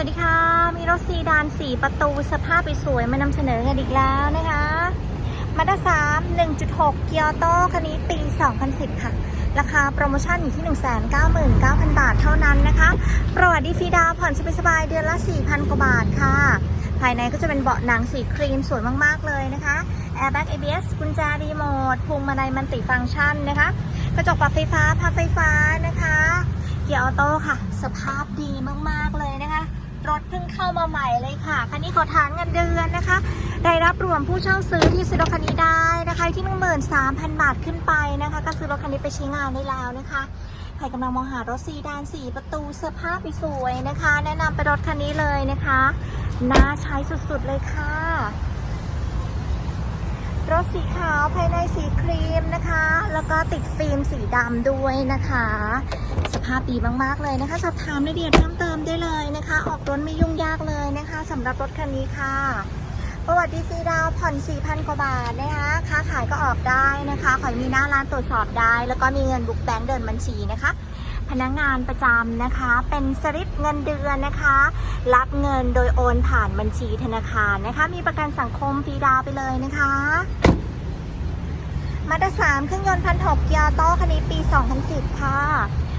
สวัสดีค่ะ มีรถซีดาน4ประตูสภาพสวยมานำเสนอกันอีกแล้วนะคะมาด้า3 1.6เกียร์โต้คันนี้ปี 2010 ค่ะ ราคาโปรโมชั่นอยู่ที่ 199,000 บาทเท่านั้นนะคะ ประวัติดีฟรีดาวผ่อนสบายๆเดือนละ 4,000 กว่าบาทค่ะ ภายในก็จะเป็นเบาะหนังสีครีมสวยมากๆเลยนะคะ Airbag ABS กุญแจรีโมทพวงมาลัยมันติฟังก์ชันนะคะ กระจกปรับไฟฟ้าพับไฟฟ้านะคะ เกียร์ออโต้ค่ะ สภาพดีมากๆเลยนะคะ รถเพิ่งเข้ามาใหม่เลยค่ะ คันนี้ขอทานเงินเดือนนะคะ ได้รับรวมผู้เช่าซื้อที่ซื้อรถคันนี้ได้นะคะ ที่13,000บาทขึ้นไปนะคะ ก็ซื้อรถคันนี้ไปใช้งานได้แล้วนะคะใครกำลังมองหารถซีดาน4ประตูเสภาสวยนะคะ แนะนำไปรถคันนี้เลยนะคะน่าใช้สุดๆเลยค่ะ รถสีขาวภายในสีครีมนะคะ แล้วก็ติดฟิล์มสีดำด้วยนะคะ สภาพดีมากๆเลยนะคะ สอบถามรายละเอียดเพิ่มเติมได้เลยนะคะ ออกรถไม่ยุ่งยากเลยนะคะสำหรับรถคันนี้ค่ะ ประวัติดีซีดาวผ่อน 4,000 กว่าบาทนะคะ ค้าขายก็ออกได้นะคะ ขอมีหน้าร้านตรวจสอบได้ แล้วก็มีเงินบุ๊กแบงค์เดินบัญชีนะคะพนักงานประจำนะคะ เป็นสลิปเงินเดือนนะคะ รับเงินโดยโอนผ่านบัญชีธนาคารนะคะ มีประกันสังคมฟรีดาวไปเลยนะคะมาตราสามเครื่องยนต์พันหกเกียร์โต้คันนี้ปี 2010 ค่ะ